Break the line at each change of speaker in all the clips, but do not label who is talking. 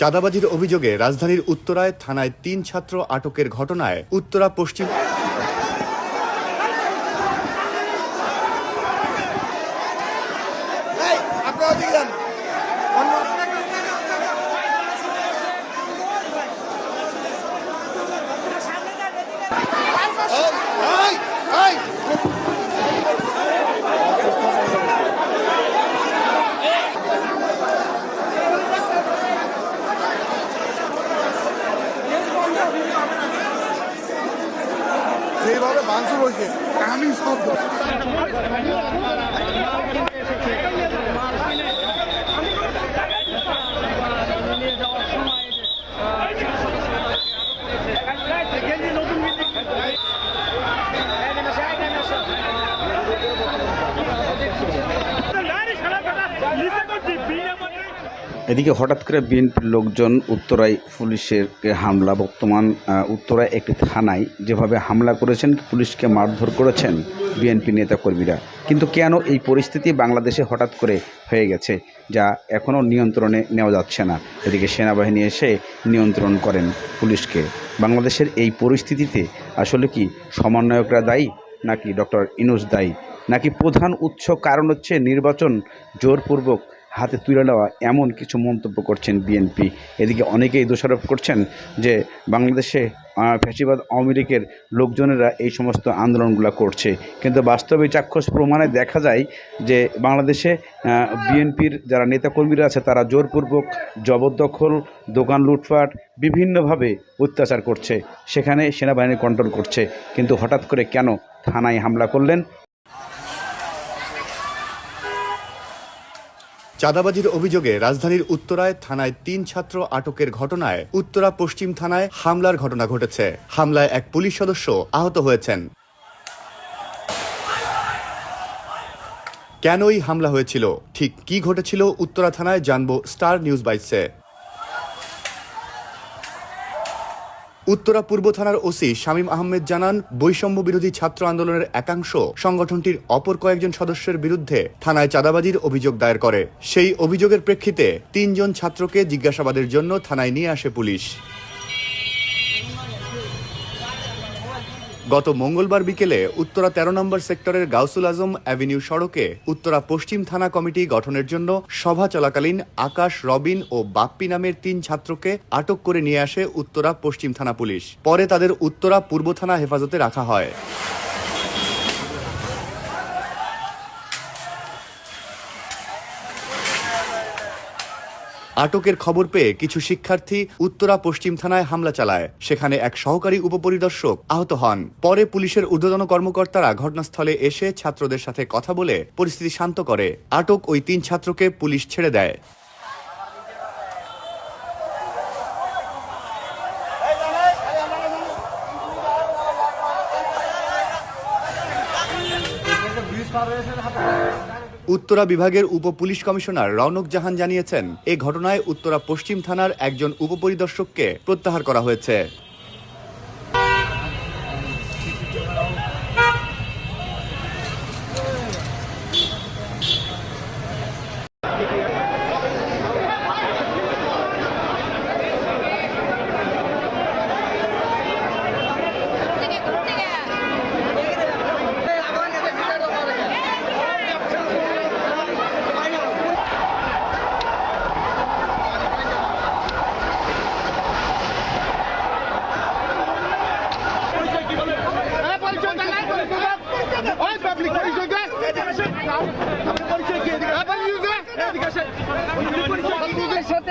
চাঁদাবাজির অভিযোগে রাজধানীর উত্তরায় থানায় তিন ছাত্র আটকের ঘটনায় উত্তরা পশ্চিম
এই আপনারা ওদিকে যান অন্য এই, এই, এই। যেভাবে ভাঙচুর হয়েছে আমি সব
এদিকে হঠাৎ করে বিএনপির লোকজন উত্তরায় পুলিশের হামলা। বর্তমান উত্তরায় একটি থানায় যেভাবে হামলা করেছেন, পুলিশকে মারধর করেছেন বিএনপি নেতাকর্মীরা। কিন্তু কেন এই পরিস্থিতি বাংলাদেশে হঠাৎ করে হয়ে গেছে, যা এখনও নিয়ন্ত্রণে নেওয়া যাচ্ছে না? এদিকে সেনাবাহিনী এসে নিয়ন্ত্রণ করেন পুলিশকে। বাংলাদেশের এই পরিস্থিতিতে আসলে কি সমন্বয়করা দায়ী, নাকি ডক্টর ইনুস দায়ী? নাকি প্রধান উৎস কারণ হচ্ছে নির্বাচন জোরপূর্বক হাতে তুলে নেওয়া এমন কিছু মন্তব্য করছেন বিএনপি। এদিকে অনেকেই দোষারোপ করছেন যে বাংলাদেশে ফ্যাসিবাদ আওয়ামী লীগের লোকজনেরা এই সমস্ত আন্দোলনগুলো করছে। কিন্তু বাস্তবে চাক্ষুষ প্রমাণে দেখা যায় যে বাংলাদেশে বিএনপির যারা নেতাকর্মীরা আছে তারা জোরপূর্বক জবরদখল, দোকান লুটপাট, বিভিন্নভাবে অত্যাচার করছে। সেখানে সেনাবাহিনী কন্ট্রোল করছে। কিন্তু হঠাৎ করে কেন থানায় হামলা করলেন?
চাঁদাবাজির অভিযোগে রাজধানীর উত্তরায় থানায় তিন ছাত্র আটকের ঘটনায় উত্তরা পশ্চিম থানায় হামলার ঘটনা ঘটেছে। হামলায় এক পুলিশ সদস্য আহত হয়েছেন। কেনই হামলা হয়েছিল? ঠিক কি ঘটেছিল? উত্তরা থানায় জানব স্টার নিউজ বাইসে উত্তরা পূর্ব থানার ওসি শামীম আহমেদ জানান, বৈষম্য বিরোধী ছাত্র আন্দোলনের একাংশ সংগঠনটির অপর কয়েকজন সদস্যের বিরুদ্ধে থানায় চাঁদাবাজির অভিযোগ দায়ের করে। সেই অভিযোগের প্রেক্ষিতে তিনজন ছাত্রকে জিজ্ঞাসাবাদের জন্য থানায় নিয়ে আসে পুলিশ। গত মঙ্গলবার বিকেলে উত্তরা তেরো নম্বর সেক্টরের গাউসুল আজম অ্যাভিনিউ সড়কে উত্তরা পশ্চিম থানা কমিটি গঠনের জন্য সভা চলাকালীন আকাশ, রবিন ও বাপ্পি নামের তিন ছাত্রকে আটক করে নিয়ে আসে উত্তরা পশ্চিম থানা পুলিশ। পরে তাদের উত্তরা পূর্ব থানা হেফাজতে রাখা হয়। আটকের খবর পেয়ে কিছু শিক্ষার্থী উত্তরা পশ্চিম থানায় হামলা চালায়। সেখানে এক সহকারী উপপরিদর্শক আহত হন। পরে পুলিশের ঊর্ধ্বতন কর্মকর্তারা ঘটনাস্থলে এসে ছাত্রদের সাথে কথা বলে পরিস্থিতি শান্ত করে। আটক ওই তিন ছাত্রকে পুলিশ ছেড়ে দেয়। উত্তরা বিভাগের উপ পুলিশ কমিশনার রওনক জাহান জানিয়েছেন, এ ঘটনায় উত্তরা পশ্চিম থানার একজন উপপরিদর্শককে প্রত্যাহার করা হয়েছে।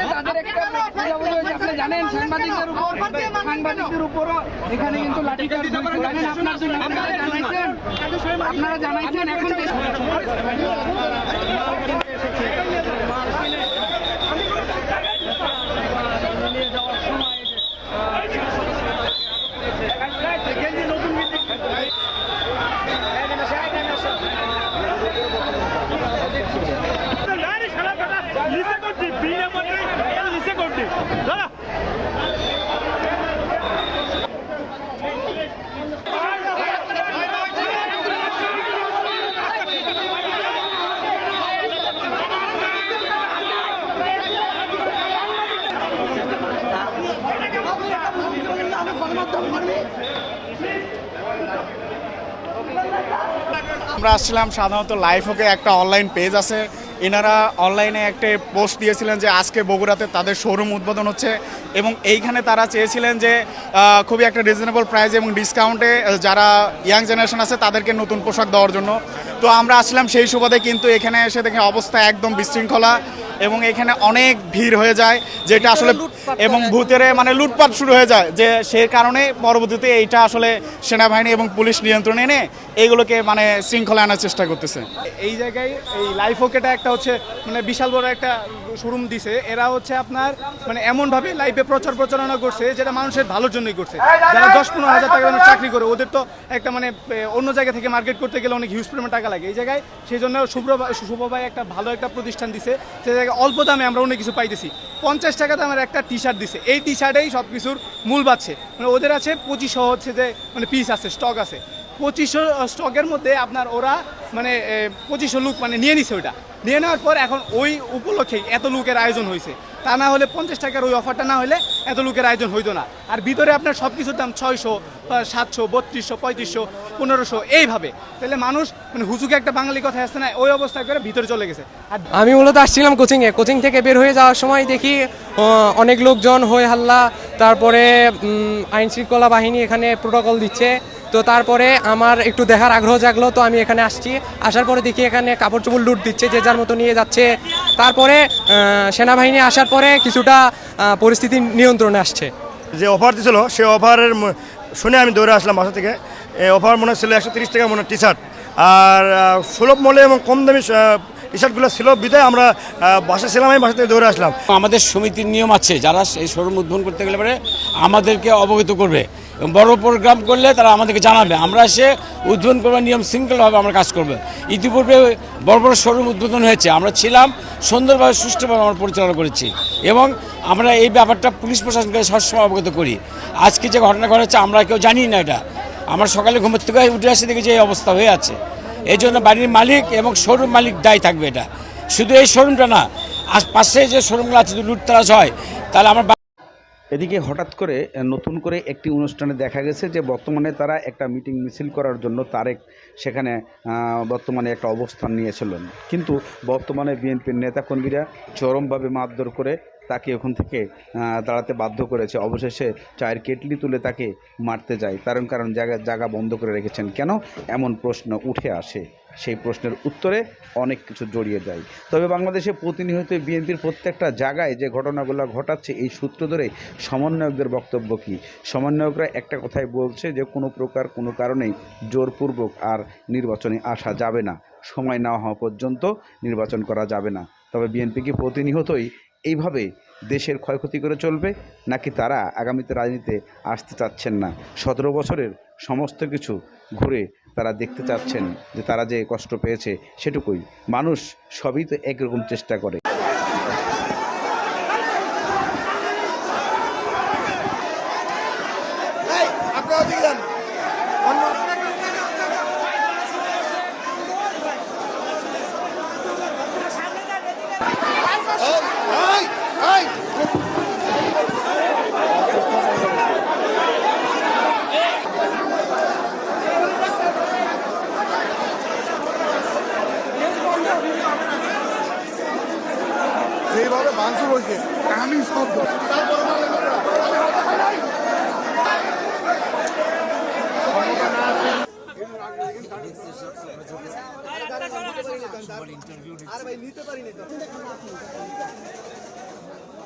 সাথে তাদের একটা বোঝাবুঝি হয়েছে। আপনি জানেন সাংবাদিকদের উপর সাংবাদিকদের উপরও এখানে কিন্তু লাঠিচার্জ জানেন আপনার আপনারা জানাইছেন আপনারা জানাইছেন এখন
আমরা আসছিলাম, সাধারণত লাইফ লাইফকে একটা অনলাইন পেজ আছে। এনারা অনলাইনে একটা পোস্ট দিয়েছিলেন যে আজকে বগুড়াতে তাদের শোরুম উদ্বোধন হচ্ছে এবং এইখানে তারা চেয়েছিলেন যে খুবই একটা রিজনেবল প্রাইস এবং ডিসকাউন্টে যারা ইয়াং জেনারেশন আছে তাদেরকে নতুন পোশাক দেওয়ার জন্য। তো আমরা আসলাম সেই সুবাদে কিন্তু এখানে এসে দেখে অবস্থা একদম বিশৃঙ্খলা এবং এখানে অনেক ভিড় হয়ে যায় যেটা আসলে এবং ভূতেরে মানে লুটপাট শুরু হয়ে যায় যে সে কারণে পরবর্তীতে এইটা আসলে সেনাবাহিনী এবং পুলিশ নিয়ন্ত্রণে এনে এইগুলোকে মানে শৃঙ্খলা আনার চেষ্টা করতেছে। এই জায়গায় এই লাইফ ওকেটা একটা হচ্ছে মানে বিশাল বড় একটা শোরুম দিছে এরা হচ্ছে আপনার মানে এমনভাবে লাইফে প্রচার প্রচারণা করছে যেটা মানুষের ভালোর জন্যই করছে। যারা দশ পনেরো হাজার টাকা চাকরি করে ওদের তো একটা মানে অন্য জায়গা থেকে মার্কেট করতে গেলে অনেক হিউজ পরিমাণ টাকা লাগে। এই জায়গায় সেই জন্য শুভ ভাই একটা ভালো একটা প্রতিষ্ঠান দিছে। সে জায়গায় অল্প দামে আমরা অনেক কিছু পাইতেছি। পঞ্চাশ টাকা দামের একটা টি শার্ট দিছে। এই টি শার্টেই সব কিছুর মূল বাচ্ছে। মানে ওদের আছে পঁচিশশো হচ্ছে যে মানে পিস আছে স্টক আছে। পঁচিশশো স্টকের মধ্যে আপনার ওরা মানে পঁচিশশো লুক মানে নিয়ে নিছে ওইটা। নিয়ে নেওয়ার পর এখন ওই উপলক্ষে এত লোকের আয়োজন হয়েছে তা না হলে পঞ্চাশ টাকার ওই অফারটা না হলে এত লোকের আয়োজন হইতো না। আর ভিতরে আপনার সব কিছুর দাম ছয়শো সাতশো, বত্রিশশো, পঁয়ত্রিশশো, পনেরোশো, এইভাবে। তাহলে মানুষ মানে হুজুকে একটা বাঙালি কথা আসছে না, ওই অবস্থা করে ভিতরে চলে গেছে। আর
আমি মূলত আসছিলাম কোচিংয়ে। কোচিং থেকে বের হয়ে যাওয়ার সময় দেখি অনেক লোকজন হই হাল্লা, তারপরে আইন শৃঙ্খলা বাহিনী এখানে প্রোটোকল দিচ্ছে। তো তারপরে আমার একটু দেখার আগ্রহ জাগলো তো আমি এখানে আসছি। আসার পরে দেখি এখানে কাপড় চোপড় লুট দিচ্ছে যে যার মতো নিয়ে যাচ্ছে। তারপরে সেনাবাহিনী আসার পরে কিছুটা পরিস্থিতি নিয়ন্ত্রণে আসছে।
যে অফার দিছিল সে অফারের শুনে আমি দৌড়ে আসলাম বাসা থেকে। এই অফার মনে ছিল একশো তিরিশ টাকা মনে টি শার্ট আর সুলভ মূল্যে এবং কম দামি টি শার্টগুলো ছিল বিদায় আমরা বাসা ছিলাম আমি বাসা থেকে দৌড়ে আসলাম।
আমাদের সমিতির নিয়ম আছে যারা এই শোরুম উদ্বোধন করতে গেলে পরে আমাদেরকে অবগত করবে। বড় প্রোগ্রাম করলে তারা আমাদেরকে জানাবে। আমরা এসে উদ্বোধন করবার নিয়ম শৃঙ্খলভাবে আমরা কাজ করব। ইতিপূর্বে বড় বড় শোরুম উদ্বোধন হয়েছে। আমরা ছিলাম, সুন্দরভাবে, সুষ্ঠুভাবে আমরা পরিচালনা করেছি। এবং আমরা এই ব্যাপারটা পুলিশ প্রশাসনকে সবসময় অবগত করি। আজকে যে ঘটনা ঘটেছে, আমরা কেউ জানি না এটা। আমরা সকালে ঘুমের থেকে উঠে আসে দেখি যে এই অবস্থা হয়ে আছে। এই জন্য বাড়ির মালিক এবং শোরুম মালিক দায়ী থাকবে এটা। শুধু এই শোরুমটা না আশ পাশে যে শোরুমগুলো আছে, যদি লুটতরাজ হয়, তাহলে আমার
এদিকে হঠাৎ করে নতুন করে একটি অনুষ্ঠানে দেখা গেছে যে বর্তমানে তারা একটা মিটিং মিছিল করার জন্য তারেক সেখানে বর্তমানে একটা অবস্থান নিয়েছিলেন। কিন্তু বর্তমানে বিএনপির নেতাকর্মীরা চরমভাবে মারধর করে তাকে ওখান থেকে দাঁড়াতে বাধ্য করেছে। অবশেষে চায়ের কেটলি তুলে তাকে মারতে যায়। কারণ কারণ জায়গা জায়গা বন্ধ করে রেখেছেন। কেন? এমন প্রশ্ন উঠে আসে। সেই প্রশ্নের উত্তরে অনেক কিছু জড়িয়ে যায়। তবে বাংলাদেশে প্রতিনিয়ত বিএনপির প্রত্যেকটা জায়গায় যে ঘটনাগুলো ঘটাচ্ছে, এই সূত্র ধরে সমন্বয়কদের বক্তব্য কী? সমন্বয়করা একটা কথাই বলছে যে, কোনো প্রকার কোনো কারণেই জোরপূর্বক আর নির্বাচনে আসা যাবে না। সময় নেওয়া হওয়া পর্যন্ত নির্বাচন করা যাবে না। তবে বিএনপি কি প্রতিনিয়তই এইভাবে দেশের ক্ষয়ক্ষতি করে চলবে, নাকি তারা আগামীতে রাজনীতিতে আসতে চাচ্ছেন না? সতেরো বছরের সমস্ত কিছু ঘুরে তারা দেখতে চাচ্ছেন যে তারা যে কষ্ট পেয়েছে সেটুকুই। মানুষ সবই তো একরকম চেষ্টা করে।
আপনারা ওদিকে যান অন্য এই, এই, এই, যেভাবে ভাঙচুর হয়েছে আমি শব্দ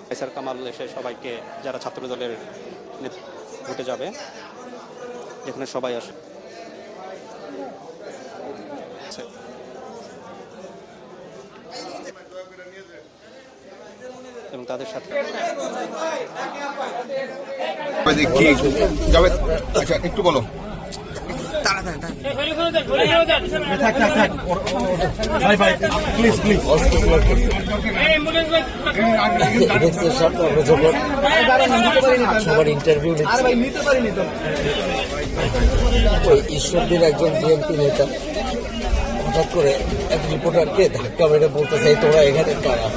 তারপরে
কামাল এসে সবাইকে, যারা ছাত্র দলের ভোটে যাবে, যেখানে সবাই আসে এবং তাদের সাথে।
যাবে? আচ্ছা একটু বলো।
ইন্টারভিউ ওই একজন বিএনপি নেতা হঠাৎ করে এক রিপোর্টারকে ধাক্কা মেরে বলতে চাই তোমরা এখানে কারা?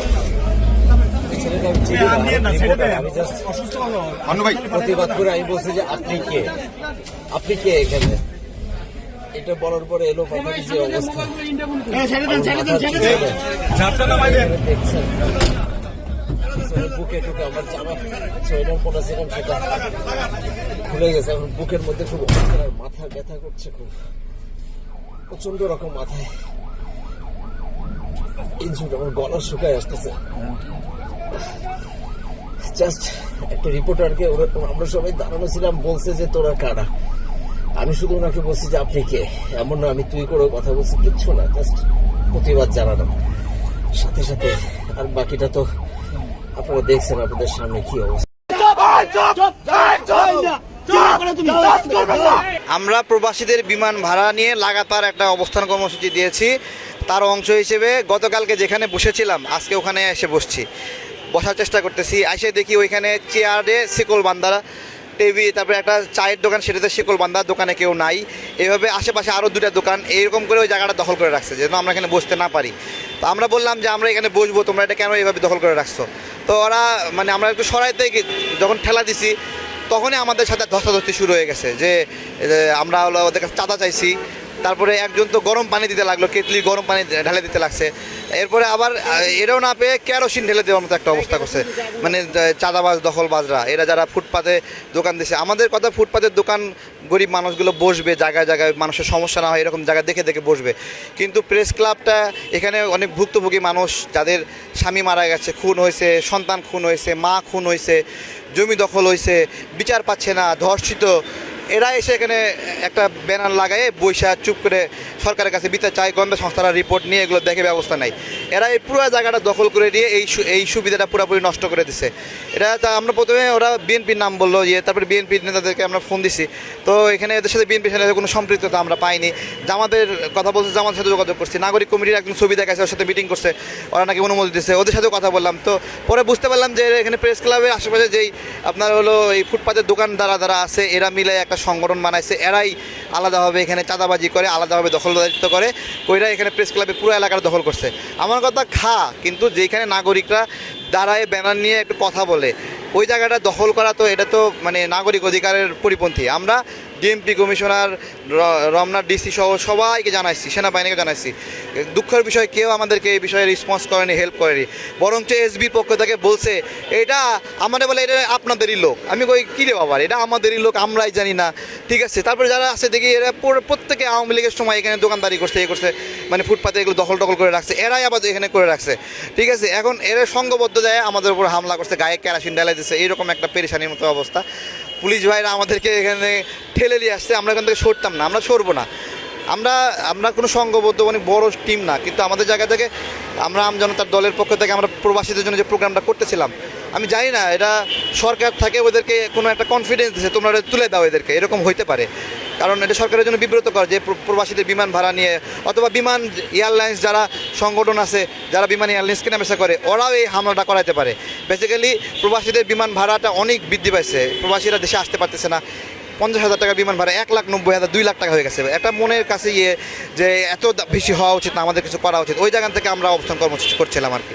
প্রতিবাদ করে আমি বলছি যে আপনি কে আপনি কে এখানে এলো বুকে টুকে আমার গেছে এখন বুকের মধ্যে খুব মাথা ব্যথা করছে খুব প্রচণ্ড রকম মাথায় আমার গলা শুকায় আসতেছে জাস্ট একটা রিপোর্টারকে আমরা সবাই দাঁড়ানো ছিলাম, বলছে যে তোরা কারা? আমি শুধু ওনাকে বলছি যে আপনি কে? এমন না, আমি তুই করে কথা বলছি, কিচ্ছু না জাস্ট প্রতিবাদ জানালাম। সাথে সাথে আর বাকিটা তো আপনারা দেখছেন আপনাদের সামনে কি অবস্থা।
আমরা প্রবাসীদের বিমান ভাড়া নিয়ে লাগাতার একটা অবস্থান কর্মসূচি দিয়েছি। তার অংশ হিসেবে গতকালকে যেখানে বসেছিলাম, আজকে ওখানে এসে বসছি। বসার চেষ্টা করতেছি। এসে দেখি ওইখানে চেয়ারে শিকল বান্দা টেবিল, তারপরে একটা চায়ের দোকান, সেটাতে শিকল বান্দা দোকানে কেউ নাই। এইভাবে আশেপাশে আরও দুটা দোকান এইরকম করে ওই জায়গাটা দখল করে রাখছে, যেন আমরা এখানে বসতে না পারি। তো আমরা বললাম যে, আমরা এখানে বসবো, তোমরা এটা কেন এইভাবে দখল করে রাখছো? তো ওরা মানে আমরা একটু সরাইতে যখন ঠেলা দিছি, তখনই আমাদের সাথে ধস্তাধস্তি শুরু হয়ে গেছে যে আমরা হলো ওদের কাছে চাঁদা চাইছি। তারপরে একজন তো গরম পানি দিতে লাগল, কেতলি গরম পানি ঢেলে দিতে লাগছে। এরপরে আবার এরাও না পেয়ে কেরোসিন ঢেলে দেওয়ার মতো একটা অবস্থা করছে। মানে চাঁদাবাজ, দখলবাজরা, এরা যারা ফুটপাতে দোকান দিছে। আমাদের কথা ফুটপাতের দোকান, গরিব মানুষগুলো বসবে জায়গায় জায়গায়, মানুষের সমস্যা না হয় এরকম জায়গা দেখে দেখে বসবে। কিন্তু প্রেস ক্লাবটা, এখানে অনেক ভুক্তভোগী মানুষ, যাদের স্বামী মারা গেছে, খুন হয়েছে, সন্তান খুন হয়েছে, মা খুন হয়েছে, জমি দখল হয়েছে, বিচার পাচ্ছে না, ধর্ষিত। এরা এসে এখানে একটা ব্যানার লাগায় বৈশা চুপ করে সরকারের কাছে বিচার চায়, গন্ধ সংস্থারা রিপোর্ট নিয়ে এগুলো দেখে ব্যবস্থা নেয়। এরা এই পুরো জায়গাটা দখল করে দিয়ে এই এই সুবিধাটা পুরোপুরি নষ্ট করে দিছে। এটা তা আমরা প্রথমে ওরা বিএনপির নাম বলল ইয়ে তারপরে বিএনপির নেতাদেরকে আমরা ফোন দিছি। তো এখানে এদের সাথে বিএনপির সাথে কোনো সম্পৃক্ততা আমরা পাইনি। জামাতের কথা বলছে, জামাতের সাথে যোগাযোগ করছি। নাগরিক কমিটির একজন ছবি দেখাচ্ছে ওর সাথে মিটিং করছে। ওরা নাকি অনুমতি দিচ্ছে ওদের সাথেও কথা বললাম। তো পরে বুঝতে পারলাম যে এখানে প্রেস ক্লাবের আশেপাশে যেই আপনার হলো এই ফুটপাতের দোকান দ্বারা দ্বারা আছে, এরা মিলে একটা সংগঠন বানাইছে, এরাই আলাদাভাবে এখানে চাঁদাবাজি করে, আলাদাভাবে দখলদারিত্ব করে ওইরা এখানে প্রেস ক্লাবে পুরো এলাকার দখল করছে। আমার কথা খা, কিন্তু যেখানে নাগরিকরা দাঁড়ায় ব্যানার নিয়ে একটু কথা বলে ওই জায়গাটা দখল করা তো এটা তো মানে নাগরিক অধিকারের পরিপন্থী। আমরা ডিএমপি কমিশনার রমনা ডিসি সহ সবাইকে জানাইছি, সেনাবাহিনীকে জানাইছি। দুঃখের বিষয়, কেউ আমাদেরকে এই বিষয়ে রেসপন্স করেনি হেল্প করেনি। বরঞ্চ এসবির পক্ষ থেকে বলছে, এটা আমাদের বলে এটা আপনাদেরই লোক। আমি কই, কী রে বাবার এটা আমাদেরই লোক, আমরাই জানি না। ঠিক আছে, তারপরে যারা আছে দেখি, এরা প্রত্যেকে আওয়ামী লীগের সময় এখানে দোকানদারি করছে, এ করছে মানে ফুটপাতে এগুলো দখল টখল করে রাখছে, এরাই আবার এখানে করে রাখছে। ঠিক আছে, এখন এরা সংঘবদ্ধ যায়, আমাদের উপর হামলা করছে, গায়ে কেরাসিন ডালাই দিচ্ছে এইরকম একটা পেরেশানির মতো অবস্থা। পুলিশ ভাইরা আমাদেরকে এখানে ঠেলে নিয়ে আসছে, আমরা এখান থেকে সরতাম না, আমরা সরবো না। আমরা আমরা কোনো সংঘবদ্ধ অনেক বড় টিম না, কিন্তু আমাদের জায়গা থেকে আমরা আমজনতার দলের পক্ষ থেকে আমরা প্রবাসীদের জন্য যে প্রোগ্রামটা করতেছিলাম, আমি জানি না, এটা সরকার থাকে ওদেরকে কোনো একটা কনফিডেন্স দিচ্ছে তোমরা তুলে দাও এদেরকে, এরকম হইতে পারে। কারণ এটা সরকারের জন্য বিব্রতকর যে প্রবাসীদের বিমান ভাড়া নিয়ে অথবা বিমান এয়ারলাইন্স যারা সংগঠন আছে যারা বিমান এয়ারলাইন্স কেনা কেনাবেচা করে ওরাও এই হামলাটা করাইতে পারে। বেসিক্যালি প্রবাসীদের বিমান ভাড়াটা অনেক বৃদ্ধি পাইছে। প্রবাসীরা দেশে আসতে পারতেছে না। পঞ্চাশ হাজার টাকা বিমান ভাড়া এক লাখ নব্বই হাজার দুই লাখ টাকা হয়ে গেছে। একটা মনের কাছে ইয়ে যে এত বেশি হওয়া উচিত না আমাদের কিছু করা উচিত। ওই জায়গা থেকে আমরা অবস্থান কর্মসূচি করছিলাম আর কি।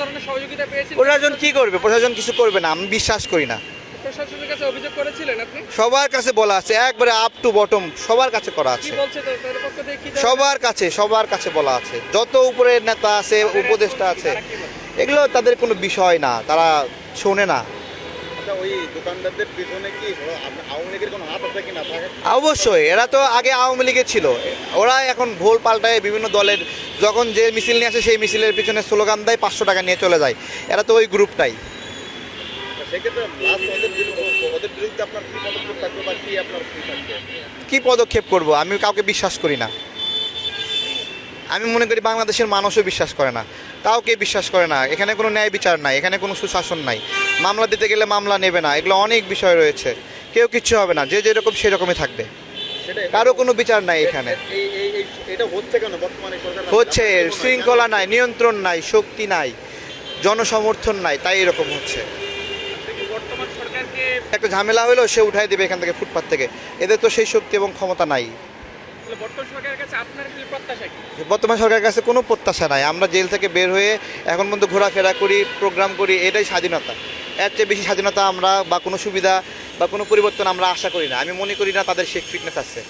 ধরনের
প্রশাসন কি করবে? প্রশাসন কিছু করবে না আমি বিশ্বাস করি না।
প্রশাসনের কাছে অভিযোগ করেছিলেন আপনি?
সবার কাছে বলা আছে একবারে আপ টু বটম সবার কাছে করা আছে।
কি বলছে তো- তাদের পক্ষ থেকে কি
সবার কাছে সবার কাছে বলা আছে। যত উপরের নেতা আছে উপদেষ্টা আছে এগুলো তাদের কোনো বিষয় না তারা শোনে না। অবশ্যই এরা তো আগে আওয়ামী লীগে ছিল। ওরা এখন ভোল পাল্টায় বিভিন্ন দলের যখন যে মিছিল নিয়ে আসে সেই মিছিলের পিছনে স্লোগান দেয় পাঁচশো টাকা নিয়ে চলে যায়। এরা তো ওই গ্রুপটাই কি পদক্ষেপ করব? আমি কাউকে বিশ্বাস করি না। আমি মনে করি বাংলাদেশের মানুষও বিশ্বাস করে না। কাউকে বিশ্বাস করে না। এখানে কোনো ন্যায় বিচার নাই। এখানে কোনো সুশাসন নাই। মামলা দিতে গেলে মামলা নেবে না। এগুলো অনেক বিষয় রয়েছে। কেউ কিচ্ছু হবে না। যে যেরকম সেরকমই থাকবে। কারও কোনো বিচার নাই এখানে। হচ্ছে শৃঙ্খলা নাই নিয়ন্ত্রণ নাই শক্তি নাই জনসমর্থন নাই তাই এরকম হচ্ছে। একটা ঝামেলা হলো সে উঠাই দেবে এখান থেকে ফুটপাথ থেকে। এদের তো সেই শক্তি এবং ক্ষমতা নাই। বর্তমান সরকারের কাছে কোনো প্রত্যাশা নাই। আমরা জেল থেকে বের হয়ে এখন পর্যন্ত ঘোরাফেরা করি প্রোগ্রাম করি এটাই স্বাধীনতা। এর চেয়ে বেশি স্বাধীনতা আমরা বা কোনো সুবিধা বা কোনো পরিবর্তন আমরা আশা করি না। আমি মনে করি না তাদের সেই ফিটনেস আছে।